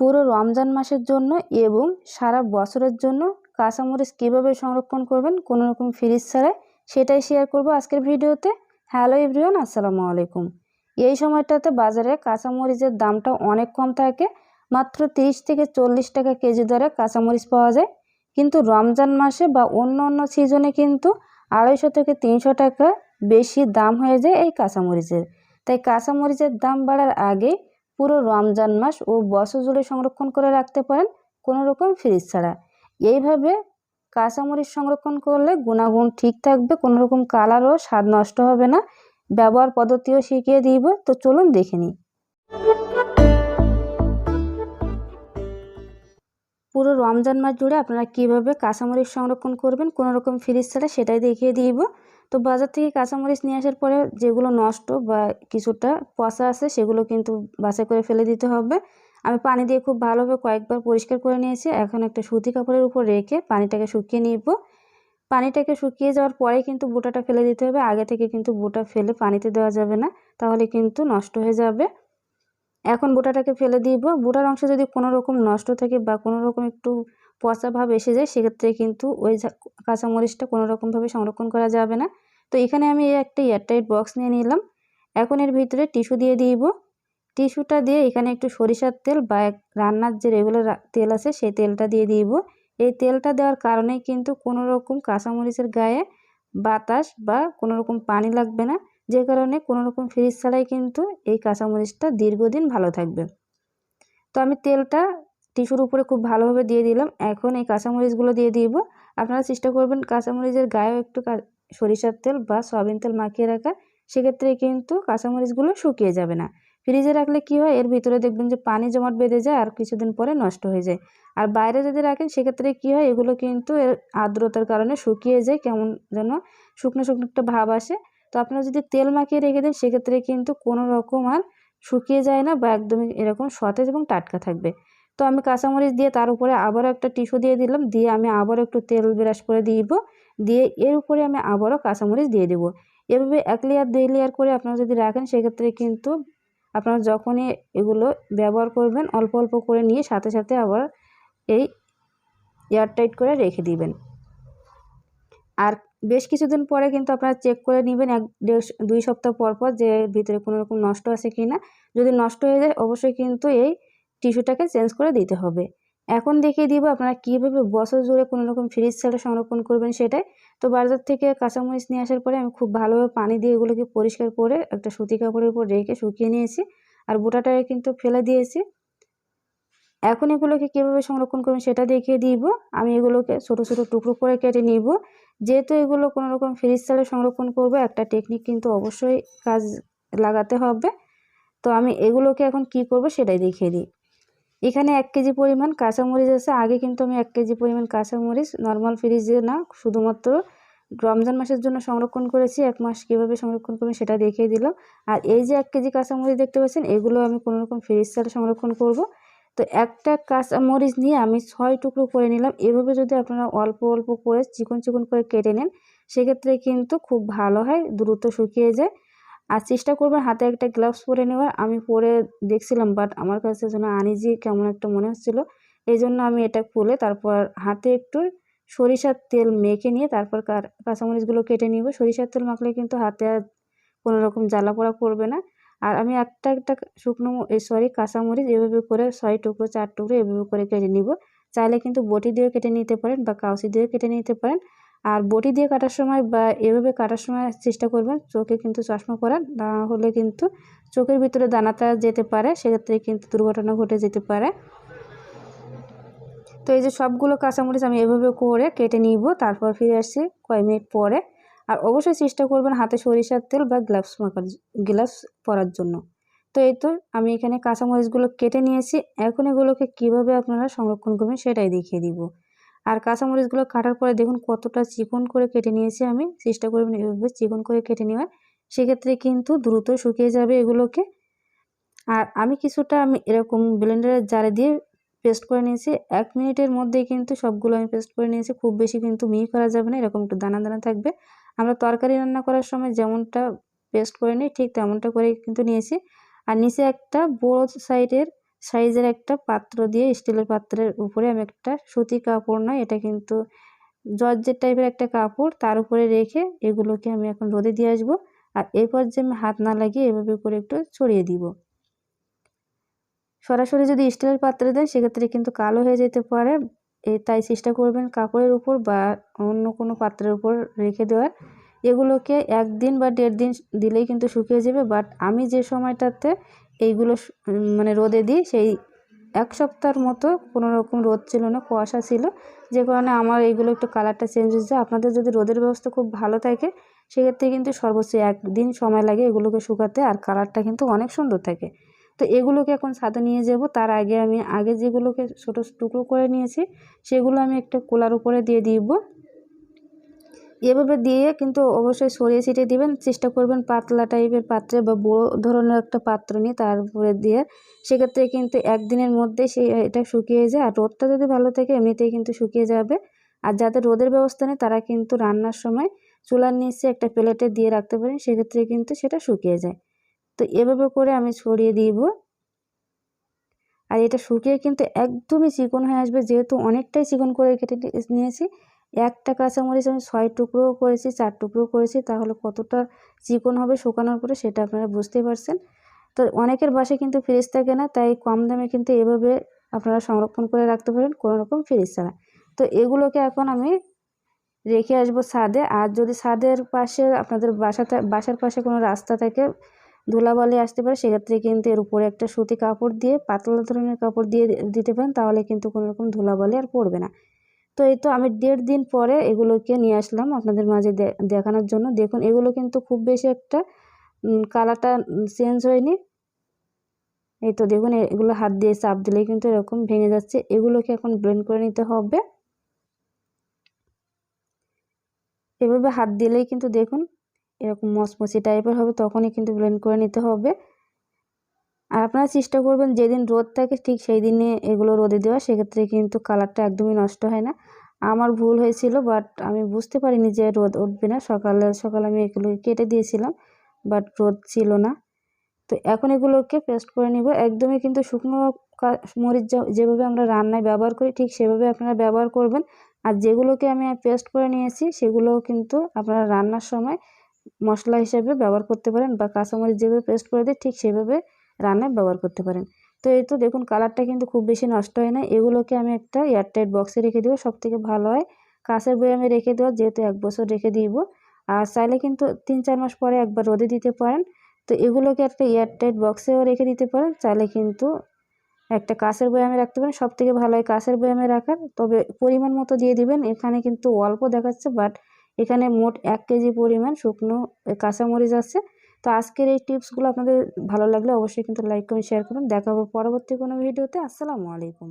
পুরো রমজান মাসের জন্য এবং সারা বছরের জন্য কাঁচামরিচ কীভাবে সংরক্ষণ করবেন, কোনো রকম ফ্রিজ ছাড়াই সেটাই শেয়ার করব আজকের ভিডিওতে। হ্যালো এভরিওয়ান আসসালামু আলাইকুম। এই সময়টাতে বাজারে কাঁচামরিচের দামটা অনেক কম থাকে, মাত্র তিরিশ থেকে চল্লিশ টাকা কেজি দরে কাঁচামরিচ পাওয়া যায়। কিন্তু রমজান মাসে বা অন্য অন্য সিজনে কিন্তু আড়াইশো থেকে তিনশো টাকা বেশি দাম হয়ে যায় এই কাঁচামরিচের তাই কাঁচামরিচের দাম বাড়ার আগে পুরো রমজান মাস ও বছর জুড়ে সংরক্ষণ করে রাখতে পারেন কোনো রকম ফ্রিজ ছাড়া। এইভাবে কাঁচামরিচ সংরক্ষণ করলে গুণাগুণ ঠিক থাকবে, কোনো রকম কালার ও স্বাদ নষ্ট হবে না। ব্যবহার পদ্ধতিও শিখিয়ে দিব, তো চলুন দেখে নিই। পুরো রমজান মাস জুড়ে আপনারা কীভাবে কাঁচামরিচ সংরক্ষণ করবেন, কোনো রকম ফ্রিজ ছাড়া সেটাই দেখিয়ে দিব। তো বাজার থেকে কাঁচামরিচ নিয়ে আসার পরে যেগুলো নষ্ট বা কিছুটা পচা আছে, সেগুলো কিন্তু বাছাই করে ফেলে দিতে হবে। আমি পানি দিয়ে খুব ভালোভাবে কয়েকবার পরিষ্কার করে নিয়েছি। এখন একটা সুতি কাপড়ের উপর রেখে পানিটাকে শুকিয়ে নিব। পানিটাকে শুকিয়ে যাওয়ার পরে কিন্তু বুটাটা ফেলে দিতে হবে। আগে থেকে কিন্তু বুটা ফেলে পানিতে দেওয়া যাবে না, তাহলে কিন্তু নষ্ট হয়ে যাবে। এখন বোটাটাকে ফেলে দিব। বোটার অংশ যদি কোনো রকম নষ্ট থাকে বা কোনো রকম একটু পচা ভাব এসে যায়, সেক্ষেত্রে কিন্তু ওই কাঁচামরিচটা কোনো রকমভাবে সংরক্ষণ করা যাবে না। তো এখানে আমি একটা এয়ারটাইট বক্স নিয়ে নিলাম। এখন এর ভিতরে টিস্যু দিয়ে দিব। টিস্যুটা দিয়ে এখানে একটু সরিষার তেল বা রান্নার যে রেগুলার তেল আছে, সেই তেলটা দিয়ে দিব। এই তেলটা দেওয়ার কারণে কিন্তু কোনো রকম কাঁচামরিচের গায়ে বাতাস বা কোনো রকম পানি লাগবে না। যে কারণে কোনো রকম ফ্রিজ ছাড়াই কিন্তু এই কাঁচামরিচটা দীর্ঘদিন ভালো থাকবে। তো আমি তেলটা টিস্যুর উপরে খুব ভালোভাবে দিয়ে দিলাম। এখন এই কাঁচামরিচগুলো দিয়ে দিব। আপনারা চেষ্টা করবেন কাঁচামরিচের গায়েও একটু সরিষার তেল বা সয়াবিন তেল মাখিয়ে রাখা। সেক্ষেত্রে কিন্তু কাঁচামরিচগুলো শুকিয়ে যাবে না। ফ্রিজে রাখলে কি হয়? এর ভিতরে দেখবেন যে পানি জমাট বেঁধে যায় আর কিছুদিন পরে নষ্ট হয়ে যায়। আর বাইরে যদি রাখেন, সেক্ষেত্রে কি হয়? এগুলো কিন্তু এর আর্দ্রতার কারণে শুকিয়ে যায়। কেমন যেন শুকনো শুকনো একটা ভাব আসে। তো আপনারা যদি তেল মাখিয়ে রেখে দেন, সেক্ষেত্রে কিন্তু কোনো রকম আর শুকিয়ে যায় না বা একদমই এরকম সতেজ এবং টাটকা থাকবে। তো আমি কাঁচামরিচ দিয়ে তার উপরে আবারও একটা টিস্যু দিয়ে দিলাম, দিয়ে আমি আবারও একটু তেল ব্রাশ করে দিব, দিয়ে এর উপরে আমি আবারও কাঁচামরিচ দিয়ে দেবো। এভাবে এক লেয়ার দুই লেয়ার করে আপনারা যদি রাখেন, সেক্ষেত্রে কিন্তু আপনারা যখনই এগুলো ব্যবহার করবেন, অল্প অল্প করে নিয়ে সাথে সাথে আবার এই এয়ারটাইট করে রেখে দিবেন। আর বেশ কিছুদিন পরে কিন্তু আপনারা চেক করে নেবেন এক দেড় দুই সপ্তাহ পর পর যে ভিতরে কোনো রকম নষ্ট আছে কি না যদি নষ্ট হয়ে যায়, অবশ্যই কিন্তু এই টিস্যুটাকে চেঞ্জ করে দিতে হবে। এখন দেখিয়ে দিব আপনারা কীভাবে বছর জুড়ে কোনো রকম ফ্রিজ ছাড়া সংরক্ষণ করবেন সেটাই। তো বাজার থেকে কাঁচামরিচ নিয়ে আসার পরে আমি খুব ভালোভাবে পানি দিয়ে এগুলোকে পরিষ্কার করে একটা সুতি কাপড়ের উপর রেখে শুকিয়ে নিয়েছি। আর বোটাটাকে কিন্তু ফেলে দিয়েছি। এখন এগুলোকে কীভাবে সংরক্ষণ করবেন সেটা দেখিয়ে দিব। আমি এগুলোকে ছোটো ছোটো টুকরো করে কেটে নিব। যেহেতু এগুলো কোনো রকম ফ্রিজ ছাড়া সংরক্ষণ করব, একটা টেকনিক কিন্তু অবশ্যই কাজ লাগাতে হবে। তো আমি এগুলোকে এখন কি করব সেটাই দেখিয়ে দিই। এখানে এক কেজি পরিমাণ কাঁচামরিচ আছে। আগে কিন্তু আমি এক কেজি পরিমাণ কাঁচামরিচ নর্মাল ফ্রিজে না, শুধুমাত্র রমজান মাসের জন্য সংরক্ষণ করেছি, এক মাস কীভাবে সংরক্ষণ করবেন সেটা দেখিয়ে দিলাম। আর এই যে এক কেজি কাঁচামরিচ দেখতে পাচ্ছেন, এগুলো আমি কোনো রকম ফ্রিজ ছাড়া সংরক্ষণ করব। তো একটা কাঁচামরিচ নিয়ে আমি ছয় টুকরো করে নিলাম। এভাবে যদি আপনারা অল্প অল্প করে চিকন চিকন করে কেটে নেন, সেক্ষেত্রে কিন্তু খুব ভালো হয়, দ্রুত শুকিয়ে যায়। আর চেষ্টা করবেন হাতে একটা গ্লাভস পরে নেওয়ার। আমি পরে দেখছিলাম বাট আমার কাছে যেন আনিজি কেমন একটা মনে হচ্ছিল। এই জন্য আমি এটা খুলে তারপর হাতে একটু সরিষার তেল মেখে নিয়ে তারপর কাঁচামরিচগুলো কেটে নিব। সরিষার তেল মাখলে কিন্তু হাতে আর কোনো রকম জ্বালা পোড়া করবে না। আর আমি একটা একটা শুকনো সরি কাঁচামরিচ এভাবে করে ছয় টুকরো, চার টুকরো এভাবে করে কেটে নিব। চাইলে কিন্তু বটি দিয়েও কেটে নিতে পারেন বা কাউসি দিয়েও কেটে নিতে পারেন। আর বটি দিয়ে কাটার সময় বা এভাবে কাটার সময় চেষ্টা করবেন চোখে কিন্তু চশমা পরার। না হলে কিন্তু চোখের ভিতরে দানাটা যেতে পারে, সেক্ষেত্রে কিন্তু দুর্ঘটনা ঘটে যেতে পারে। তো এই যে সবগুলো কাঁচামরিচ আমি এভাবে করে কেটে নিব, তারপর ফিরে আসছি কয়েক মিনিট পরে। আর অবশ্যই চেষ্টা করবেন হাতে সরিষার তেল বা গ্লাভস মাখার গ্লাভস পরার জন্য। তো এই তো আমি এখানে কাঁচামরিচগুলো কেটে নিয়েছি। এখন এগুলোকে কীভাবে আপনারা সংরক্ষণ করবেন সেটাই দেখিয়ে দিব। আর কাঁচামরিচগুলো কাটার পরে দেখুন কতটা চিকন করে কেটে নিয়েছি আমি। চেষ্টা করবেন এভাবে চিকন করে কেটে নেওয়ার। সেক্ষেত্রে কিন্তু দ্রুত শুকিয়ে যাবে এগুলোকে। আর আমি কিছুটা আমি এরকম ব্লেন্ডারের জারে দিয়ে পেস্ট করে নিয়েছি। এক মিনিটের মধ্যেই কিন্তু সবগুলো আমি পেস্ট করে নিয়েছি। খুব বেশি কিন্তু মিহি করা যাবে না। এরকম একটু দানা দানা থাকবে। আমরা তরকারি রান্না করার সময় যেমনটা পেস্ট করে নিই, ঠিক তেমনটা করে কিন্তু নিয়েছি। আর নিচে একটা বড় সাইডের সাইজের একটা পাত্র দিয়ে, স্টিলের পাত্রের উপরে আমি একটা সুতি কাপড় নয়, এটা কিন্তু জর্জের টাইপের একটা কাপড়, তার উপরে রেখে এগুলোকে আমি এখন রোদে দিয়ে আসব। আর এরপর যে আমি হাত না লাগিয়ে এভাবে করে একটু ছড়িয়ে দিব। সরাসরি যদি স্টিলের পাত্রে দেন, সেক্ষেত্রে কিন্তু কালো হয়ে যেতে পারে। এ তাই চেষ্টা করবেন কাপড়ের উপর বা অন্য কোনো পাত্রের উপর রেখে দেওয়ার। এগুলোকে একদিন বা দেড় দিন দিলেই কিন্তু শুকিয়ে যাবে। বাট আমি যে সময়টাতে এইগুলো মানে রোদে দিই, সেই এক সপ্তাহের মতো কোনো রকম রোদ ছিল না, কুয়াশা ছিল। যে কারণে আমার এইগুলো একটু কালারটা চেঞ্জ হয়েছে। আপনাদের যদি রোদের ব্যবস্থা খুব ভালো থাকে, সেক্ষেত্রে কিন্তু সর্বোচ্চ একদিন সময় লাগে এগুলোকে শুকাতে। আর কালারটা কিন্তু অনেক সুন্দর থাকে। তো এগুলোকে এখন ছাদে নিয়ে যাব। তার আগে আমি, আগে যেগুলোকে ছোটো টুকরো করে নিয়েছি, সেগুলো আমি একটা কোলার উপরে দিয়ে দিব। এভাবে দিয়ে কিন্তু অবশ্যই সরিয়ে ছিটিয়ে দিবেন। চেষ্টা করবেন পাতলা টাইপের পাত্রে বা বড়ো ধরনের একটা পাত্র নিয়ে তার উপরে দিয়ে। সেক্ষেত্রে কিন্তু একদিনের মধ্যে সে এটা শুকিয়ে যায়। আর রোদটা যদি ভালো থাকে, এমনিতেই কিন্তু শুকিয়ে যাবে। আর যাদের রোদের ব্যবস্থা নেই, তারা কিন্তু রান্নার সময় চুলার নিচে একটা প্লেটে দিয়ে রাখতে পারেন। সেক্ষেত্রে কিন্তু সেটা শুকিয়ে যায়। তো এভাবে করে আমি ছড়িয়ে দিব। আর এটা শুকিয়ে কিন্তু একদমই চিকন হয়ে আসবে, যেহেতু অনেকটাই চিকন করে কেটে নিয়েছি। একটা কাঁচামরিচ আমি ছয় টুকরোও করেছি, চার টুকরো করেছি, তাহলে কতটা চিকন হবে শুকানোর পরে সেটা আপনারা বুঝতেই পারছেন। তো অনেকের বাসায় কিন্তু ফ্রিজ থাকে না, তাই কম দামে কিন্তু এভাবে আপনারা সংরক্ষণ করে রাখতে পারেন, কোনো রকম ফ্রিজ ছাড়া। তো এগুলোকে এখন আমি রেখে আসব ছাদে, আর যদি ছাদের পাশে আপনাদের বাসাতে বাসার পাশে কোনো রাস্তা থাকে ধুলাবালি আসতে পারে, সেক্ষেত্রে কিন্তু এর উপরে একটা সুতি কাপড় দিয়ে, পাতলা ধরনের কাপড় দিয়ে দিতে পারেন, তাহলে কিন্তু কোনো রকম ধুলাবালি আর পড়বে না। তো এই তো আমি দেড় দিন পরে এগুলোকে নিয়ে আসলাম আপনাদের মাঝে দেখানোর জন্য। দেখুন, এগুলো কিন্তু খুব বেশি একটা কালারটা চেঞ্জ হয়নি। এই তো দেখুন, এগুলো হাত দিয়ে চাপ দিলেই কিন্তু এরকম ভেঙে যাচ্ছে। এগুলোকে এখন ব্লেন্ড করে নিতে হবে। এভাবে হাত দিলেই কিন্তু দেখুন এরকম মচমচি টাইপের হবে তখনই কিন্তু ব্লেন্ড করে নিতে হবে। আর আপনারা চেষ্টা করবেন যেদিন রোদ থাকে ঠিক সেই দিনে এগুলো রোদে দেওয়া, সেক্ষেত্রে কিন্তু কালারটা একদমই নষ্ট হয় না। আমার ভুল হয়েছিল বাট আমি বুঝতে পারিনি যে রোদ উঠবে না। সকালে সকালে আমি এগুলো কেটে দিয়েছিলাম বাট রোদ ছিল না। তো এখন এগুলোকে পেস্ট করে নিব। একদমই কিন্তু শুকনো মরিচ যেভাবে আমরা রান্নায় ব্যবহার করি ঠিক সেভাবে আপনারা ব্যবহার করবেন। আর যেগুলোকে আমি পেস্ট করে নিয়েছি, সেগুলোও কিন্তু আপনারা রান্নার সময় মশলা হিসেবে ব্যবহার করতে পারেন বা কাঁচামরিচ যেভাবে পেস্ট করে দিই ঠিক সেভাবে রান্নায় ব্যবহার করতে পারেন। তো এই তো দেখুন কালারটা কিন্তু খুব বেশি নষ্ট হয় না। এগুলোকে আমি একটা এয়ারটাইট বক্সে রেখে দেবো। সব থেকে ভালো হয় কাঁচের বয়ামে রেখে দেওয়া যেহেতু এক বছর রেখে দিব। আর চাইলে কিন্তু তিন চার মাস পরে একবার রোদে দিতে পারেন। তো এগুলোকে একটা এয়ারটাইট বক্সেও রেখে দিতে পারেন। চাইলে কিন্তু একটা কাঁচের বয়ামে রাখতে পারেন সব থেকে ভালো হয় কাঁচের বয়ামে রাখার। তবে পরিমাণ মতো দিয়ে দিবেন। এখানে কিন্তু অল্প দেখাচ্ছে বাট এখানে মোট এক কেজি পরিমাণ শুকনো কাঁচামরিচ আছে। তো আজকের এই টিপসগুলো আপনাদের ভালো লাগলে অবশ্যই কিন্তু লাইক, কমেন্ট শেয়ার করুন। দেখাবো পরবর্তী কোনো ভিডিওতে। আসসালামু আলাইকুম।